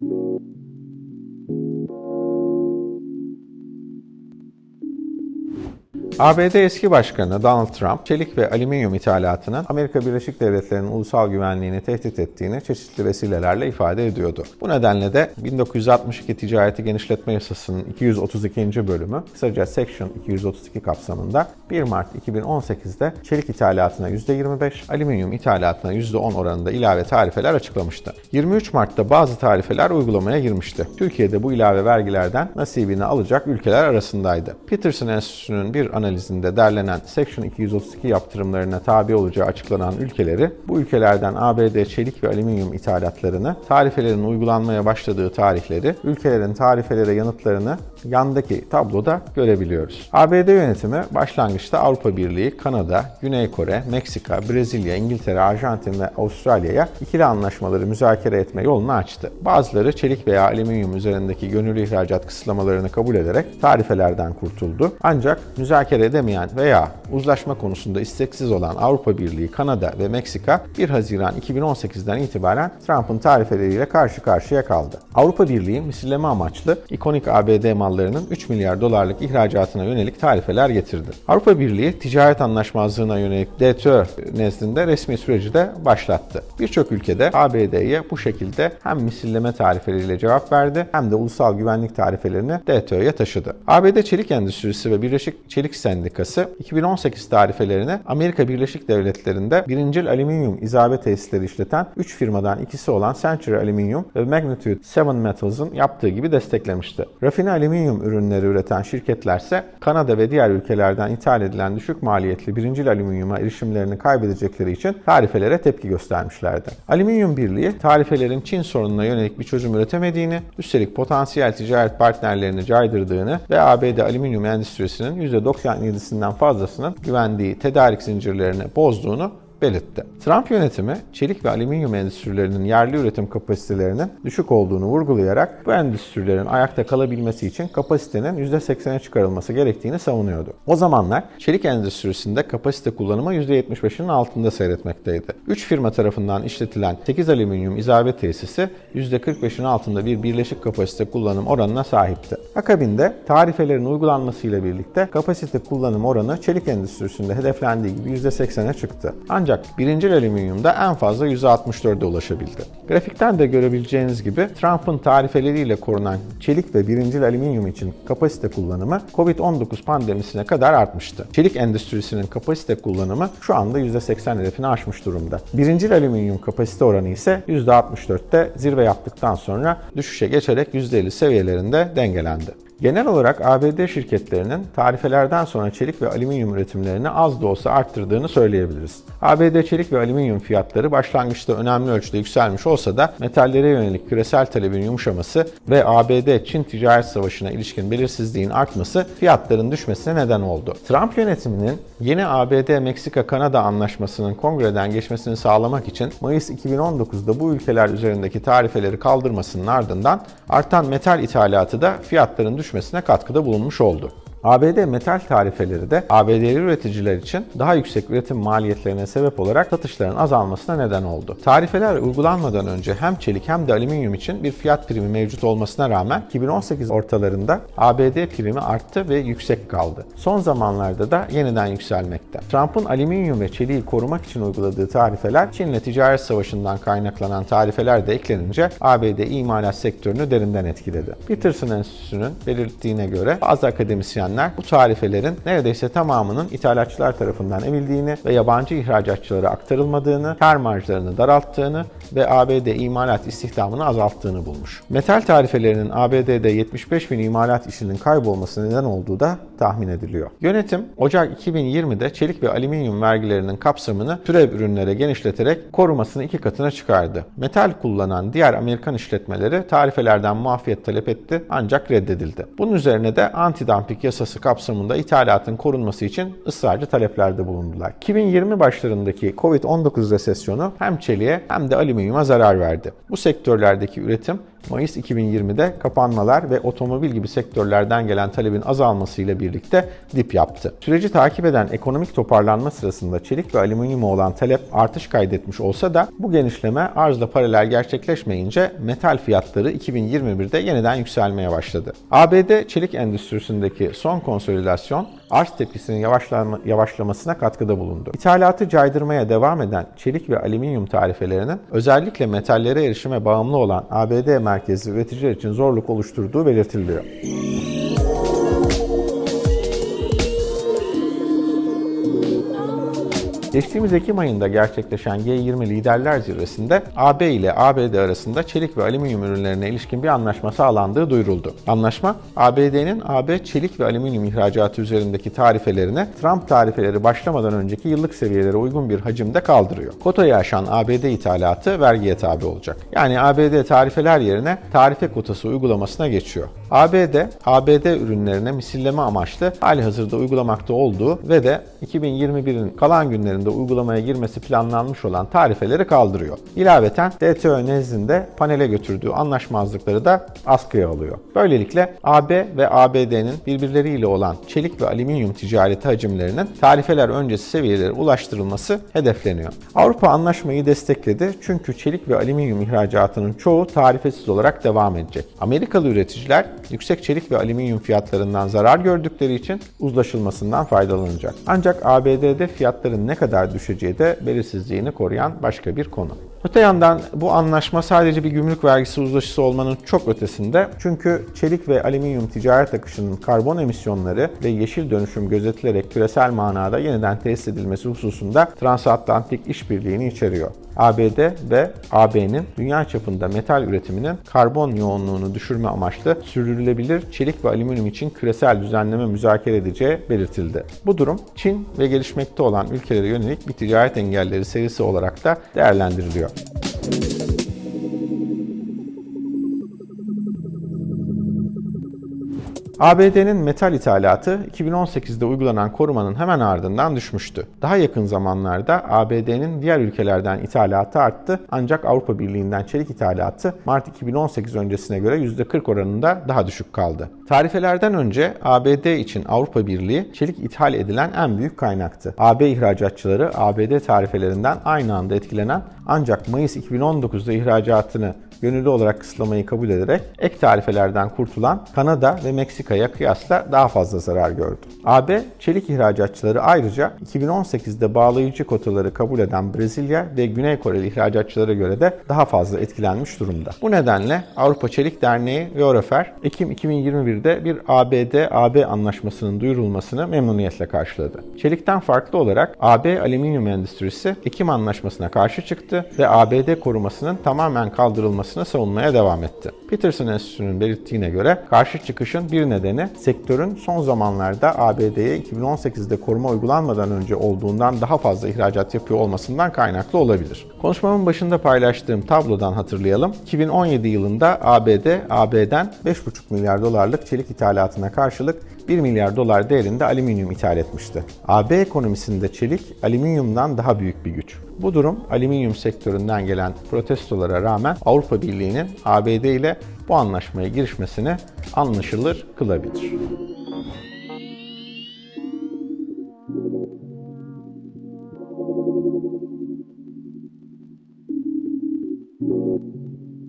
thank you. ABD eski başkanı Donald Trump, çelik ve alüminyum ithalatının Amerika Birleşik Devletleri'nin ulusal güvenliğini tehdit ettiğini çeşitli vesilelerle ifade ediyordu. Bu nedenle de 1962 Ticareti Genişletme Yasası'nın 232. bölümü, kısaca Section 232 kapsamında 1 Mart 2018'de çelik ithalatına %25, alüminyum ithalatına %10 oranında ilave tarifeler açıklamıştı. 23 Mart'ta bazı tarifeler uygulamaya girmişti. Türkiye'de bu ilave vergilerden nasibini alacak ülkeler arasındaydı. Peterson Enstitüsü'nün bir analizinde derlenen Section 232 yaptırımlarına tabi olacağı açıklanan ülkeleri, bu ülkelerden ABD çelik ve alüminyum ithalatlarını, tarifelerin uygulanmaya başladığı tarihleri, ülkelerin tarifelere yanıtlarını yandaki tabloda görebiliyoruz. ABD yönetimi başlangıçta Avrupa Birliği, Kanada, Güney Kore, Meksika, Brezilya, İngiltere, Arjantin ve Avustralya'ya ikili anlaşmaları müzakere etme yolunu açtı. Bazıları çelik veya alüminyum üzerindeki gönüllü ihracat kısıtlamalarını kabul ederek tarifelerden kurtuldu. Ancak müzakere edemeyen veya uzlaşma konusunda isteksiz olan Avrupa Birliği, Kanada ve Meksika 1 Haziran 2018'den itibaren Trump'ın tarifeleriyle karşı karşıya kaldı. Avrupa Birliği misilleme amaçlı ikonik ABD mallarının 3 milyar dolarlık ihracatına yönelik tarifeler getirdi. Avrupa Birliği ticaret anlaşmazlığına yönelik DTÖ nezdinde resmi süreci de başlattı. Birçok ülkede ABD'ye bu şekilde hem misilleme tarifeleriyle cevap verdi hem de ulusal güvenlik tarifelerini DTÖ'ye taşıdı. ABD Çelik Endüstrisi ve Birleşik Çelik Sendikası 2018 tarifelerini Amerika Birleşik Devletleri'nde birincil alüminyum izabe tesisleri işleten 3 firmadan ikisi olan Century Aluminium ve Magnitude 7 Metals'ın yaptığı gibi desteklemişti. Rafine alüminyum ürünleri üreten şirketlerse Kanada ve diğer ülkelerden ithal edilen düşük maliyetli birincil alüminyuma erişimlerini kaybedecekleri için tarifelere tepki göstermişlerdi. Alüminyum Birliği tarifelerin Çin sorununa yönelik bir çözüm üretemediğini, üstelik potansiyel ticaret partnerlerini caydırdığını ve ABD alüminyum endüstrisinin %97'sinden fazlasının güvendiği tedarik zincirlerini bozduğunu belirtti. Trump yönetimi çelik ve alüminyum endüstrilerinin yerli üretim kapasitelerinin düşük olduğunu vurgulayarak bu endüstrilerin ayakta kalabilmesi için kapasitenin %80'e çıkarılması gerektiğini savunuyordu. O zamanlar çelik endüstrisinde kapasite kullanımı %75'in altında seyretmekteydi. 3 firma tarafından işletilen 8 alüminyum izabe tesisi %45'in altında bir birleşik kapasite kullanım oranına sahipti. Akabinde tarifelerin uygulanmasıyla birlikte kapasite kullanım oranı çelik endüstrisinde hedeflendiği gibi %80'e çıktı. Ancak birincil alüminyumda en fazla %64'e ulaşabildi. Grafikten de görebileceğiniz gibi Trump'ın tarifeleriyle korunan çelik ve birincil alüminyum için kapasite kullanımı COVID-19 pandemisine kadar artmıştı. Çelik endüstrisinin kapasite kullanımı şu anda %80 hedefini aşmış durumda. Birincil alüminyum kapasite oranı ise %64'te zirve yaptıktan sonra düşüşe geçerek %50 seviyelerinde dengelendi. Genel olarak ABD şirketlerinin tarifelerden sonra çelik ve alüminyum üretimlerini az da olsa arttırdığını söyleyebiliriz. ABD çelik ve alüminyum fiyatları başlangıçta önemli ölçüde yükselmiş olsa da metallere yönelik küresel talebin yumuşaması ve ABD-Çin ticaret savaşına ilişkin belirsizliğin artması fiyatların düşmesine neden oldu. Trump yönetiminin yeni ABD-Meksika-Kanada anlaşmasının kongreden geçmesini sağlamak için Mayıs 2019'da bu ülkeler üzerindeki tarifeleri kaldırmasının ardından artan metal ithalatı da fiyatların düşmesine katkıda bulunmuş oldu. ABD metal tarifeleri de ABD'li üreticiler için daha yüksek üretim maliyetlerine sebep olarak satışların azalmasına neden oldu. Tarifeler uygulanmadan önce hem çelik hem de alüminyum için bir fiyat primi mevcut olmasına rağmen 2018 ortalarında ABD primi arttı ve yüksek kaldı. Son zamanlarda da yeniden yükselmekte. Trump'ın alüminyum ve çeliği korumak için uyguladığı tarifeler Çin'le ticaret savaşından kaynaklanan tarifeler de eklenince ABD imalat sektörünü derinden etkiledi. Peterson Enstitüsü'nün belirttiğine göre bazı akademisyenler bu tarifelerin neredeyse tamamının ithalatçılar tarafından emildiğini ve yabancı ihracatçılara aktarılmadığını, kar marjlarını daralttığını ve ABD imalat istihdamını azalttığını bulmuş. Metal tarifelerinin ABD'de 75 bin imalat işinin kaybolmasına neden olduğu da tahmin ediliyor. Yönetim Ocak 2020'de çelik ve alüminyum vergilerinin kapsamını türev ürünlere genişleterek korumasını iki katına çıkardı. Metal kullanan diğer Amerikan işletmeleri tarifelerden muafiyet talep etti ancak reddedildi. Bunun üzerine de antidumping yasası kapsamında ithalatın korunması için ısrarcı taleplerde bulundular. 2020 başlarındaki Covid-19 resesyonu hem çeliğe hem de alüminyuma zarar verdi. Bu sektörlerdeki üretim Mayıs 2020'de kapanmalar ve otomobil gibi sektörlerden gelen talebin azalmasıyla birlikte dip yaptı. Süreci takip eden ekonomik toparlanma sırasında çelik ve alüminyuma olan talep artış kaydetmiş olsa da bu genişleme arzla paralel gerçekleşmeyince metal fiyatları 2021'de yeniden yükselmeye başladı. ABD çelik endüstrisindeki son konsolidasyon arz tepkisinin yavaşlama, yavaşlamasına katkıda bulundu. İthalatı caydırmaya devam eden çelik ve alüminyum tarifelerinin özellikle metallere erişime bağımlı olan ABD merkezli üreticiler için zorluk oluşturduğu belirtiliyor. Geçtiğimiz Ekim ayında gerçekleşen G20 Liderler Zirvesi'nde AB ile ABD arasında çelik ve alüminyum ürünlerine ilişkin bir anlaşma sağlandığı duyuruldu. Anlaşma, ABD'nin AB çelik ve alüminyum ihracatı üzerindeki tarifelerini Trump tarifeleri başlamadan önceki yıllık seviyelere uygun bir hacimde kaldırıyor. Kotayı aşan ABD ithalatı vergiye tabi olacak. Yani ABD tarifeler yerine tarife kotası uygulamasına geçiyor. ABD, ABD ürünlerine misilleme amaçlı hali hazırda uygulamakta olduğu ve de 2021'in kalan günlerinde uygulamaya girmesi planlanmış olan tarifeleri kaldırıyor. İlaveten DTÖ nezdinde panele götürdüğü anlaşmazlıkları da askıya alıyor. Böylelikle AB ve ABD'nin birbirleriyle olan çelik ve alüminyum ticareti hacimlerinin tarifeler öncesi seviyelere ulaştırılması hedefleniyor. Avrupa anlaşmayı destekledi çünkü çelik ve alüminyum ihracatının çoğu tarifesiz olarak devam edecek. Amerikalı üreticiler yüksek çelik ve alüminyum fiyatlarından zarar gördükleri için uzlaşılmasından faydalanacak. Ancak ABD'de fiyatların ne kadar düşeceği de belirsizliğini koruyan başka bir konu. Öte yandan bu anlaşma sadece bir gümrük vergisi uzlaşısı olmanın çok ötesinde. Çünkü çelik ve alüminyum ticaret akışının karbon emisyonları ve yeşil dönüşüm gözetilerek küresel manada yeniden tesis edilmesi hususunda transatlantik işbirliğini içeriyor. ABD ve AB'nin dünya çapında metal üretiminin karbon yoğunluğunu düşürme amaçlı sürdürülebilir çelik ve alüminyum için küresel düzenleme müzakere edeceği belirtildi. Bu durum Çin ve gelişmekte olan ülkelere yönelik bir ticaret engelleri serisi olarak da değerlendiriliyor. ABD'nin metal ithalatı 2018'de uygulanan korumanın hemen ardından düşmüştü. Daha yakın zamanlarda ABD'nin diğer ülkelerden ithalatı arttı ancak Avrupa Birliği'nden çelik ithalatı Mart 2018 öncesine göre %40 oranında daha düşük kaldı. Tarifelerden önce ABD için Avrupa Birliği çelik ithal edilen en büyük kaynaktı. AB ihracatçıları ABD tarifelerinden aynı anda etkilenen ancak Mayıs 2019'da ihracatını gönüllü olarak kısıtlamayı kabul ederek ek tarifelerden kurtulan Kanada ve Meksika'ya kıyasla daha fazla zarar gördü. AB çelik ihracatçıları ayrıca 2018'de bağlayıcı kotaları kabul eden Brezilya ve Güney Koreli ihracatçılara göre de daha fazla etkilenmiş durumda. Bu nedenle Avrupa Çelik Derneği ve Eurofer Ekim 2021'de bir ABD-AB anlaşmasının duyurulmasını memnuniyetle karşıladı. Çelikten farklı olarak AB alüminyum endüstrisi Ekim anlaşmasına karşı çıktı ve ABD korumasının tamamen kaldırılmasını savunmaya devam etti. Peterson Enstitüsü'nün belirttiğine göre karşı çıkışın bir nedeni sektörün son zamanlarda ABD'ye 2018'de koruma uygulanmadan önce olduğundan daha fazla ihracat yapıyor olmasından kaynaklı olabilir. Konuşmamın başında paylaştığım tablodan hatırlayalım. 2017 yılında ABD, AB'den 5,5 milyar dolarlık çelik ithalatına karşılık 1 milyar dolar değerinde alüminyum ithal etmişti. AB ekonomisinde çelik alüminyumdan daha büyük bir güç. Bu durum alüminyum sektöründen gelen protestolara rağmen Avrupa Birliği'nin ABD ile bu anlaşmaya girişmesini anlaşılır kılabilir.